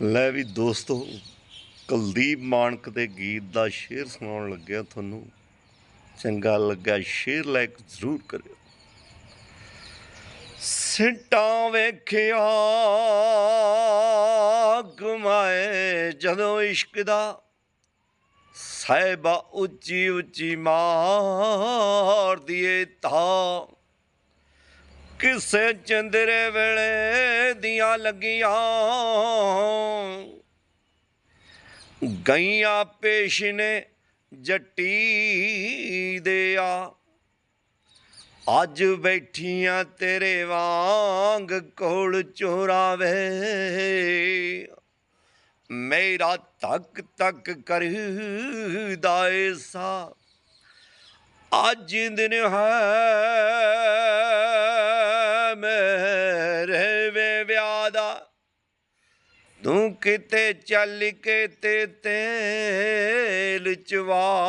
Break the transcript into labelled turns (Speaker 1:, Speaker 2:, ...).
Speaker 1: ਲੈ ਵੀ ਦੋਸਤੋ, ਕੁਲਦੀਪ ਮਾਨਕ ਦੇ ਗੀਤ ਦਾ ਸ਼ੇਰ ਸੁਣਾਉਣ ਲੱਗਿਆ ਤੁਹਾਨੂੰ। ਚੰਗਾ ਲੱਗਾ ਸ਼ੇਰ ਲਾਇਕ ਜ਼ਰੂਰ ਕਰਿਓ। ਸਿੰਟਾਂ ਵੇਖਿਆ, ਗੁਮਾਏ ਜਦੋਂ ਇਸ਼ਕ ਦਾ। ਸਾਹਿਬਾ ਉੱਚੀ ਉੱਚੀ ਮਾਰ ਦੀਏ ਤਾਂ। ਕਿਸੇ ਚੰਦਰੇ ਵੇਲੇ ਦੀਆਂ ਲੱਗੀਆਂ। ਗਈਆਂ ਪੇਸ਼ ਨੇ ਜੱਟੀ ਦੇ ਆ ਅੱਜ ਬੈਠੀਆਂ ਤੇਰੇ ਵਾਂਗ ਕੋਲ ਚੋਰਾਵੇ। ਮੇਰਾ ਤੱਕ ਤੱਕ ਕਰਦਾ ਏਸਾ ਅੱਜ ਦਿਨ ਹੈ ਵੇ ਵਿਆਹ ਦਾ। ਤੂੰ ਕਿਤੇ ਚੱਲ ਕੇ ਤੇ ਤੇਲ ਚਵਾ।